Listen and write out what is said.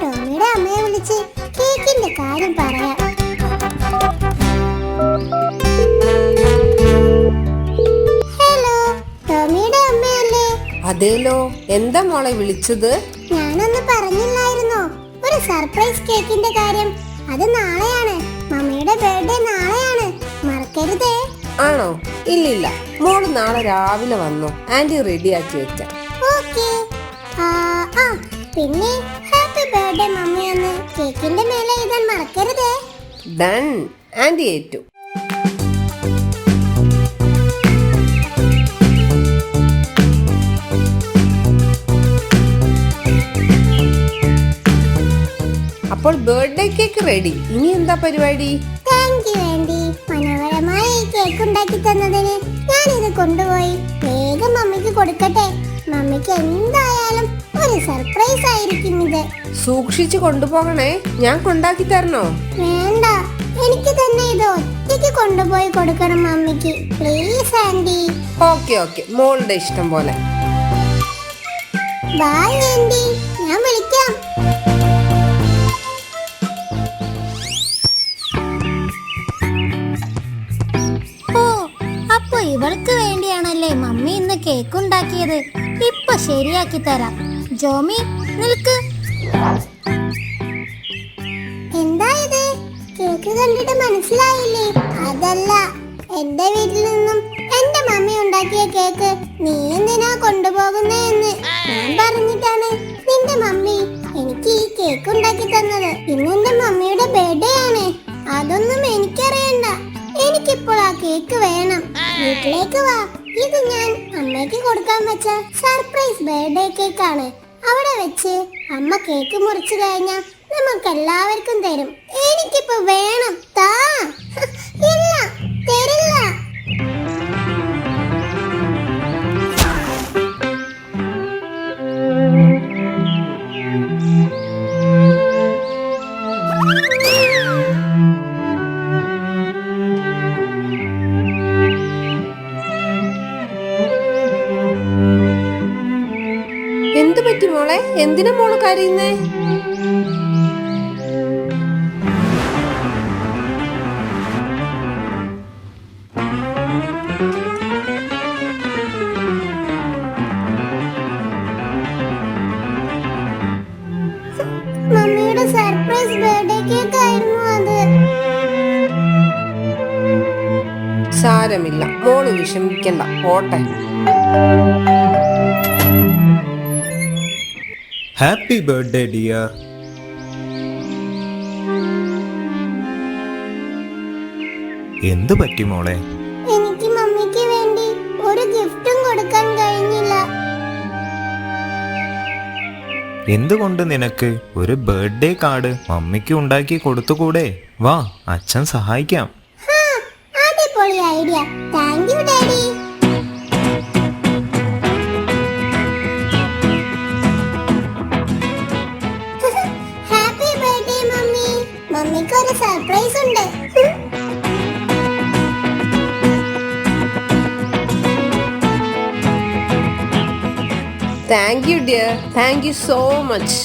ടോമിയുടെ അമ്മയെ വിളിച്ച് കേക്കിന്റെ കാര്യം പറയാം. ഹലോ ടോമിയുടെ അമ്മയല്ലേ? അതേലോ എന്താ മോളെ വിളിച്ചത്? ഞാനൊന്ന് പറഞ്ഞില്ലായിരുന്നോ? ഒരു സർപ്രൈസ് കേക്കിന്റെ കാര്യം. അത് നാളെയാണ്. മമ്മിയുടെ ബർത്ത്ഡേ നാളെയാണ്. മറക്കരുതേ. ആണോ? ഇല്ലില്ല. മോൾ നാളെ രാവിലെ വന്നു. ആന്റി റെഡിയാക്കി വെക്കാം. ഓക്കേ. ആ ആ പിന്നെ ബർത്ത്ഡേ മമ്മി കേക്കിന്റെ മേലെ എഴുതാൻ മറക്കരുതേ. ഡൺ. ആൻഡ് ഏറ്റു. അപ്പോൾ ബർത്ത്ഡേ കേക്ക് റെഡി ഇനി എന്താ പരിപാടി? താങ്ക് യു ആൻഡി മനോഹരമായ ഈ കേക്ക് ഉണ്ടാക്കി തന്നതിന് ഞാൻ ഇത് കൊണ്ടുപോയി. വേഗം മമ്മിക്ക് കൊടുക്കട്ടെ. മമ്മിക്ക് എന്തായാലും ഒരു സർപ്രൈസ് ആയിരിക്കും ഇത് സൂക്ഷിച്ചു കൊണ്ടുപോകണേ. ഞാൻ കൊണ്ടാക്കി തരണോ? വേണ്ട. എനിക്ക് തന്നെ ഇത് ഒറ്റയ്ക്ക് കൊണ്ടുപോയി കൊടുക്കണം മമ്മിക്ക്. Please aunty. Okay okay. മോളുടെ ഇഷ്ടം പോലെ. ബായ് ആൻഡി ഞാൻ വിളിക്കാം. ഓ അപ്പൊ ഇവൾക്ക് വേണ്ടിയാണല്ലേ മമ്മി ഇന്ന് കേക്ക് ഉണ്ടാക്കിയത്? ഇപ്പൊ ശരിയാക്കി തരാം. ജോമി നിൽക്ക്. എന്താ ഇത്? കേക്ക് കണ്ടിട്ട് മനസ്സിലായില്ലേ? അതല്ല എന്റെ വീട്ടിൽ നിന്നും എന്റെ മമ്മി ഉണ്ടാക്കിയ കേക്ക് നീ എന്തിനാ കൊണ്ടുപോകുന്നതെന്ന് ഞാൻ പറഞ്ഞിട്ടാണ് നിന്റെ മമ്മി എനിക്ക് ഈ കേക്ക് ഉണ്ടാക്കി തന്നത്. ഇന്ന് എന്റെ മമ്മിയുടെ ബർത്ത്ഡേ ആണ്. അതൊന്നും എനിക്കറിയണ്ട. എനിക്കിപ്പോൾ ആ കേക്ക് വേണം. വീട്ടിലേക്ക് വാ. ഇത് ഞാൻ അമ്മയ്ക്ക് കൊടുക്കാൻ വെച്ച സർപ്രൈസ് ബർത്ത്ഡേ കേക്കാണ് അവിടെ വെച്ച് അമ്മ കേക്ക് മുറിച്ചു കഴിഞ്ഞാൽ നമുക്കെല്ലാവർക്കും തരും. എനിക്കിപ്പോ വേണം താ. എന്തു മോളെ എന്തിനാ മോൾ കരയുന്നേ? മമ്മിയുടെ സർപ്രൈസ് ബർത്ത്ഡേ കേക്ക് ആയിരുന്നു അത്. സാരമില്ല. മോൾ വിഷമിക്കണ്ട. പോട്ടെ. ഹാപ്പി ബർത്ത്ഡേ ഡിയർ എന്ത് പറ്റി മോളെ? എനിക്ക് മമ്മിക്ക് വേണ്ടി ഒരു ഗിഫ്റ്റും കൊടുക്കാൻ കഴിഞ്ഞില്ല. എന്തുകൊണ്ട് നിനക്ക് ഒരു ബർത്ത്ഡേ കാർഡ് മമ്മിക്ക് ഉണ്ടാക്കി കൊടുത്തുകൂടെ? വാ അച്ഛൻ സഹായിക്കാം. ഹാ, അടിപൊളി idea. Thank you daddy thank you dear thank you so much